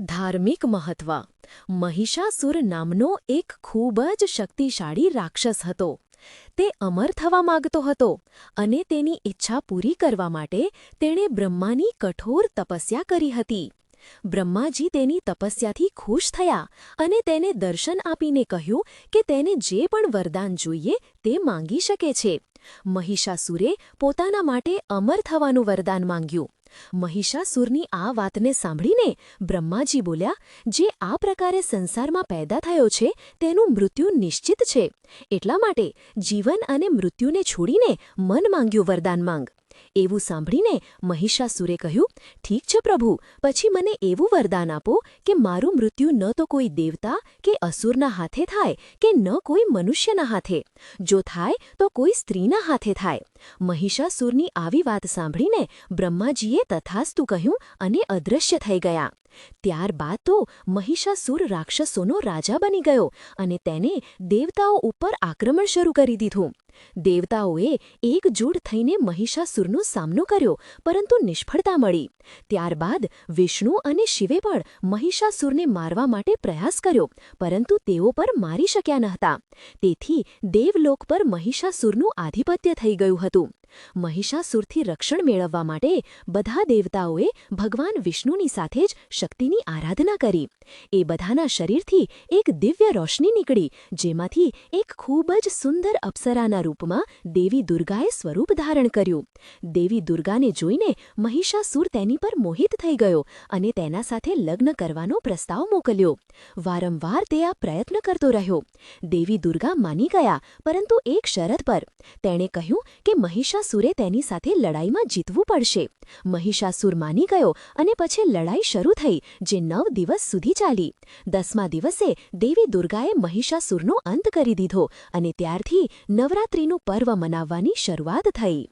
ધાર્મિક મહત્વ. મહિષાસુર નામનો એક ખૂબ જ શક્તિશાળી રાક્ષસ હતો. તે અમર થવા માંગતો હતો અને તેની ઈચ્છા પૂરી કરવા માટે તેણે બ્રહ્માની કઠોર તપસ્યા કરી હતી. બ્રહ્માજી તેની તપસ્યાથી ખુશ થયા અને તેને દર્શન આપીને કહ્યું કે તેને જે પણ વરદાન જોઈએ તે માંગી શકે છે. મહિષાસુરે પોતાના માટે અમર થવાનું વરદાન માંગ્યું. મહિષાસુરની આ વાતને સાંભળીને બ્રહ્માજી બોલ્યા, જે આ પ્રકારે સંસારમાં પેદા થયો છે, તેનું મૃત્યુ નિશ્ચિત છે. એટલા માટે જીવન અને મૃત્યુને છોડીને મન માંગ્યું, વરદાન માંગ. એવું સાંભળીને મહિષાસુરે કહ્યું, ઠીક છે પ્રભુ, પછી મને એવું વરદાન આપો કે મારું મૃત્યુ ન તો કોઈ દેવતા કે અસુરના હાથે થાય કે ન કોઈ મનુષ્યના હાથે. જો થાય તો કોઈ સ્ત્રીના હાથે થાય. મહિષાસુરની આવી વાત સાંભળીને બ્રહ્માજીએ તથાસ્તુ કહ્યું અને અદૃશ્ય થઈ ગયા. ત્યારબાદ તો મહિષાસુર રાક્ષસોનો રાજા બની ગયો અને તેને દેવતાઓ ઉપર આક્રમણ શરૂ કરી દીધું. દેવતાઓએ એકજૂટ થઈને મહિષાસુરનો સામનો કર્યો, પરંતુ નિષ્ફળતા મળી. ત્યારબાદ વિષ્ણુ અને શિવે પણ મહિષાસુરને મારવા માટે પ્રયાસ કર્યો, પરંતુ તેઓ પર મારી શક્યા ન તેથી દેવલોક પર મહિષાસુરનું આધિપત્ય થઈ ગયું હતું. મહિષાસુરથી રક્ષણ મેળવવા માટે બધા દેવતાઓએ ભગવાન વિષ્ણુની સાથે જ શક્તિની આરાધના કરી. એ બધાના શરીરથી એક દિવ્ય રોશની નીકળી, જેમાંથી એક ખૂબ જ સુંદર અપ્સરાના રૂપમાં દેવી દુર્ગાએ સ્વરૂપ ધારણ કર્યું. દેવી દુર્ગાને જોઈને મહિષાસુર તેની પર મોહિત થઈ ગયો અને તેના સાથે લગ્ન કરવાનો પ્રસ્તાવ મોકલ્યો. વારંવાર તે આ પ્રયત્ન કરતો રહ્યો. દેવી દુર્ગા માની ગયા, પરંતુ એક શરત પર. તેણે કહ્યું કે મહિષાસુરે તેની સાથે લડાઈમાં જીતવું પડશે. મહિષાસુર માની ગયો અને પછી લડાઈ શરૂ થઈ, જે નવ દિવસ સુધી ચાલી. દસમા દિવસે દેવી દુર્ગાએ મહિષાસુરનો અંત કરી દીધો અને ત્યારથી નવરાત્રિનું પર્વ મનાવવાની શરૂઆત થઈ.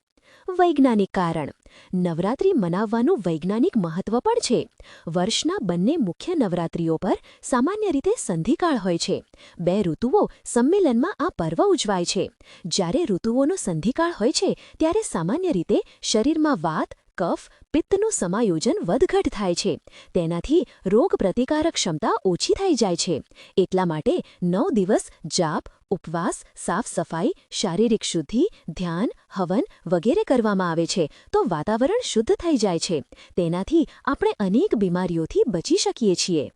વૈજ્ઞાનિક કારણ. નવરાત્રિ મનાવવાનું વૈજ્ઞાનિક મહત્વ પણ છે. વર્ષના બંને મુખ્ય નવરાત્રિઓ પર સામાન્ય રીતે સંધિકાળ હોય છે. બે ઋતુઓ સંમેલનમાં આ પર્વ ઉજવાય છે. જ્યારે ઋતુઓનો સંધિકાળ હોય છે, ત્યારે સામાન્ય રીતે શરીરમાં વાત કફ, પિત્તનું સમાયોજન વધઘટ થાય છે. તેનાથી રોગ પ્રતિકારક ક્ષમતા ઓછી થઈ જાય છે. એટલા માટે નવ દિવસ જાપ, ઉપવાસ, સાફ સફાઈ, શારીરિક શુદ્ધિ, ધ્યાન, હવન વગેરે કરવામાં આવે છે તો વાતાવરણ શુદ્ધ થઈ જાય છે. તેનાથી આપણે અનેક બીમારીઓથી બચી શકીએ છીએ.